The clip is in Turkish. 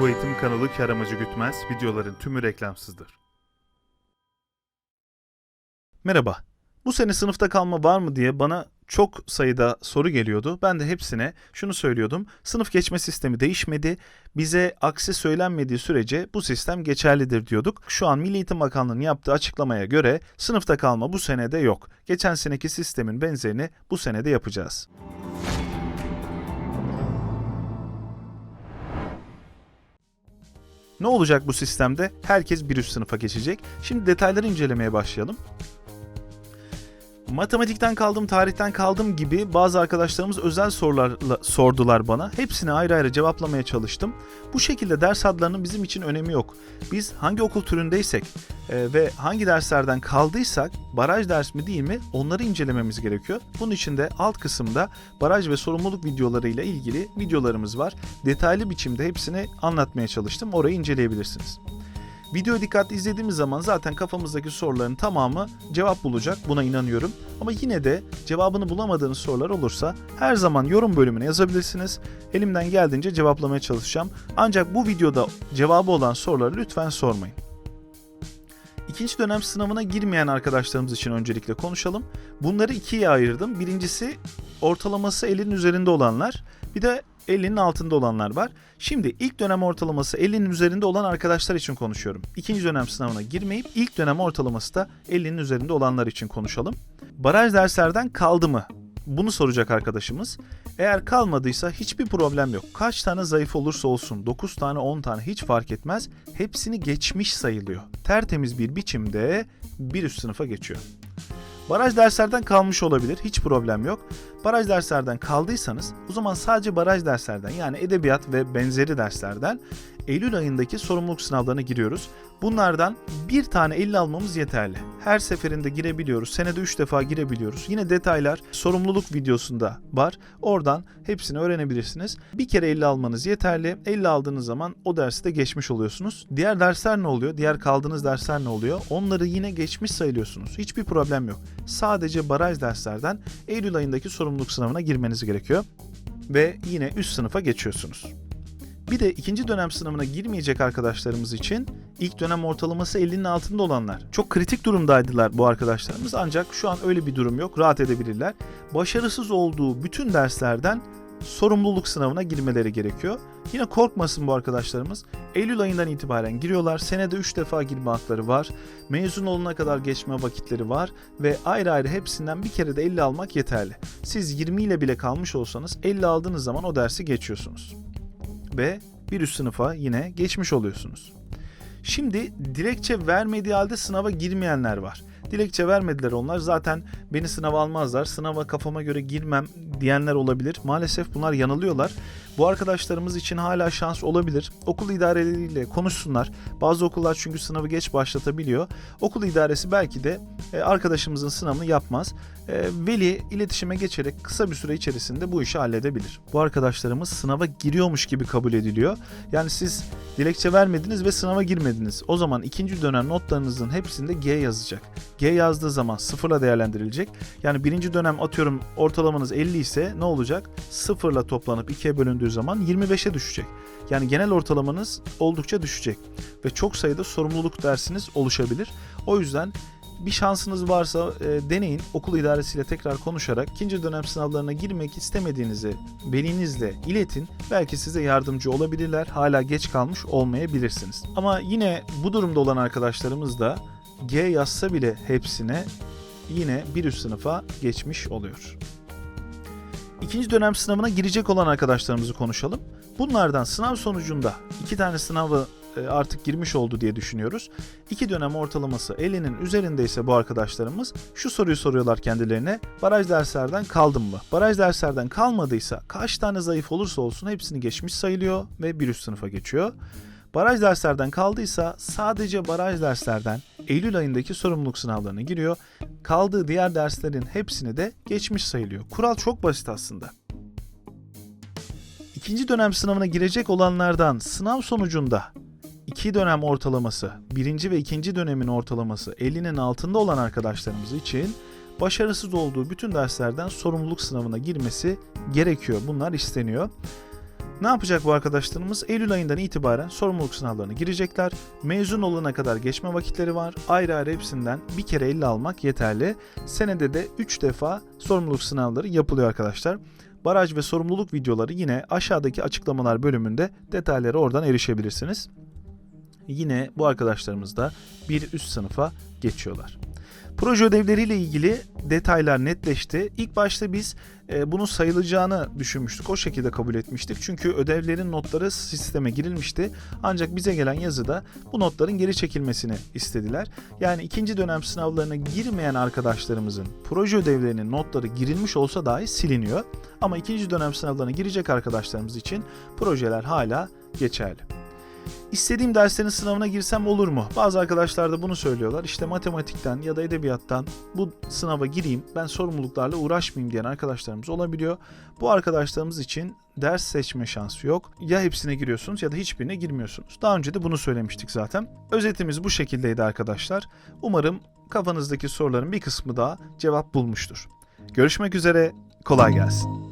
Bu eğitim kanalı kar amacı gütmez, videoların tümü reklamsızdır. Merhaba. Bu sene sınıfta kalma var mı diye bana çok sayıda soru geliyordu. Ben de hepsine şunu söylüyordum. Sınıf geçme sistemi değişmedi. Bize aksi söylenmediği sürece bu sistem geçerlidir diyorduk. Şu an Milli Eğitim Bakanlığı'nın yaptığı açıklamaya göre sınıfta kalma bu senede yok. Geçen seneki sistemin benzerini bu senede yapacağız. Ne olacak bu sistemde? Herkes bir üst sınıfa geçecek. Şimdi detayları incelemeye başlayalım. Matematikten kaldım, tarihten kaldım gibi bazı arkadaşlarımız özel sorularla sordular bana. Hepsini ayrı ayrı cevaplamaya çalıştım. Bu şekilde ders adlarının bizim için önemi yok. Biz hangi okul türündeysek e, ve hangi derslerden kaldıysak baraj ders mi değil mi onları incelememiz gerekiyor. Bunun için de alt kısımda baraj ve sorumluluk videolarıyla ilgili videolarımız var. Detaylı biçimde hepsini anlatmaya çalıştım. Orayı inceleyebilirsiniz. Videoyu dikkatli izlediğimiz zaman zaten kafamızdaki soruların tamamı cevap bulacak. Buna inanıyorum. Ama yine de cevabını bulamadığınız sorular olursa her zaman yorum bölümüne yazabilirsiniz. Elimden geldiğince cevaplamaya çalışacağım. Ancak bu videoda cevabı olan soruları lütfen sormayın. İkinci dönem sınavına girmeyen arkadaşlarımız için öncelikle konuşalım. Bunları ikiye ayırdım. Birincisi ortalaması 50'nin üzerinde olanlar. Bir de 50'nin altında olanlar var. Şimdi ilk dönem ortalaması 50'nin üzerinde olan arkadaşlar için konuşuyorum. İkinci dönem sınavına girmeyip ilk dönem ortalaması da 50'nin üzerinde olanlar için konuşalım. Baraj derslerden kaldı mı? Bunu soracak arkadaşımız. Eğer kalmadıysa hiçbir problem yok. Kaç tane zayıf olursa olsun 9 tane 10 tane hiç fark etmez. Hepsini geçmiş sayılıyor. Tertemiz bir biçimde bir üst sınıfa geçiyor. Baraj derslerden kalmış olabilir. Hiç problem yok. Baraj derslerden kaldıysanız o zaman sadece baraj derslerden yani edebiyat ve benzeri derslerden Eylül ayındaki sorumluluk sınavlarına giriyoruz. Bunlardan bir tane 50 almamız yeterli. Her seferinde girebiliyoruz. Senede 3 defa girebiliyoruz. Yine detaylar sorumluluk videosunda var. Oradan hepsini öğrenebilirsiniz. Bir kere 50 almanız yeterli. 50 aldığınız zaman o dersi de geçmiş oluyorsunuz. Diğer dersler ne oluyor? Diğer kaldığınız dersler ne oluyor? Onları yine geçmiş sayılıyorsunuz. Hiçbir problem yok. Sadece baraj derslerden Eylül ayındaki sorumluluk sınavına girmeniz gerekiyor. Ve yine üst sınıfa geçiyorsunuz. Bir de ikinci dönem sınavına girmeyecek arkadaşlarımız için ilk dönem ortalaması 50'nin altında olanlar. Çok kritik durumdaydılar bu arkadaşlarımız ancak şu an öyle bir durum yok. Rahat edebilirler. Başarısız olduğu bütün derslerden sorumluluk sınavına girmeleri gerekiyor. Yine korkmasın bu arkadaşlarımız. Eylül ayından itibaren giriyorlar. Senede 3 defa girme hakları var. Mezun olana kadar geçme vakitleri var ve ayrı ayrı hepsinden bir kere de 50 almak yeterli. Siz 20 ile bile kalmış olsanız 50 aldığınız zaman o dersi geçiyorsunuz ve bir üst sınıfa yine geçmiş oluyorsunuz. Şimdi dilekçe vermediği halde sınava girmeyenler var. Dilekçe vermediler onlar zaten beni sınava almazlar, sınava kafama göre girmem diyenler olabilir. Maalesef bunlar yanılıyorlar. Bu arkadaşlarımız için hala şans olabilir. Okul idareleriyle konuşsunlar. Bazı okullar çünkü sınavı geç başlatabiliyor. Okul idaresi belki de e, arkadaşımızın sınavını yapmaz. E, Veli iletişime geçerek kısa bir süre içerisinde bu işi halledebilir. Bu arkadaşlarımız sınava giriyormuş gibi kabul ediliyor. Yani siz dilekçe vermediniz ve sınava girmediniz. O zaman ikinci dönem notlarınızın hepsinde G yazacak. G yazdığı zaman sıfırla değerlendirilecek. Yani birinci dönem atıyorum ortalamanız 50 ise ne olacak? Sıfırla toplanıp ikiye bölündüğü zaman 25'e düşecek. Yani genel ortalamanız oldukça düşecek. Ve çok sayıda sorumluluk dersiniz oluşabilir. O yüzden bir şansınız varsa e, deneyin. Okul idaresiyle tekrar konuşarak ikinci dönem sınavlarına girmek istemediğinizi velinizle iletin. Belki size yardımcı olabilirler. Hala geç kalmış olmayabilirsiniz. Ama yine bu durumda olan arkadaşlarımız da G yazsa bile hepsine yine bir üst sınıfa geçmiş oluyor. İkinci dönem sınavına girecek olan arkadaşlarımızı konuşalım. Bunlardan sınav sonucunda iki tane sınavı e, artık girmiş oldu diye düşünüyoruz. İki dönem ortalaması 50'nin üzerindeyse bu arkadaşlarımız şu soruyu soruyorlar kendilerine. Baraj derslerden kaldım mı? Baraj derslerden kalmadıysa kaç tane zayıf olursa olsun hepsini geçmiş sayılıyor ve bir üst sınıfa geçiyor. Baraj derslerden kaldıysa sadece baraj derslerden Eylül ayındaki sorumluluk sınavlarına giriyor. Kaldığı diğer derslerin hepsini de geçmiş sayılıyor. Kural çok basit aslında. İkinci dönem sınavına girecek olanlardan sınav sonucunda iki dönem ortalaması, birinci ve ikinci dönemin ortalaması 50'nin altında olan arkadaşlarımız için başarısız olduğu bütün derslerden sorumluluk sınavına girmesi gerekiyor. Bunlar isteniyor. Ne yapacak bu arkadaşlarımız? Eylül ayından itibaren sorumluluk sınavlarına girecekler. Mezun olana kadar geçme vakitleri var. Ayrı ayrı hepsinden bir kere 50 almak yeterli. Senede de 3 defa sorumluluk sınavları yapılıyor arkadaşlar. Baraj ve sorumluluk videoları yine aşağıdaki açıklamalar bölümünde detaylara oradan erişebilirsiniz. Yine bu arkadaşlarımız da bir üst sınıfa geçiyorlar. Proje ödevleriyle ilgili detaylar netleşti. İlk başta biz e, bunun sayılacağını düşünmüştük. O şekilde kabul etmiştik. Çünkü ödevlerin notları sisteme girilmişti. Ancak bize gelen yazıda bu notların geri çekilmesini istediler. Yani ikinci dönem sınavlarına girmeyen arkadaşlarımızın proje ödevlerinin notları girilmiş olsa dahi siliniyor. Ama ikinci dönem sınavlarına girecek arkadaşlarımız için projeler hala geçerli. İstediğim derslerin sınavına girsem olur mu? Bazı arkadaşlar da bunu söylüyorlar. İşte matematikten ya da edebiyattan bu sınava gireyim, ben sorumluluklarla uğraşmayayım diyen arkadaşlarımız olabiliyor. Bu arkadaşlarımız için ders seçme şansı yok. Ya hepsine giriyorsunuz ya da hiçbirine girmiyorsunuz. Daha önce de bunu söylemiştik zaten. Özetimiz bu şekildeydi arkadaşlar. Umarım kafanızdaki soruların bir kısmı daha cevap bulmuştur. Görüşmek üzere, kolay gelsin.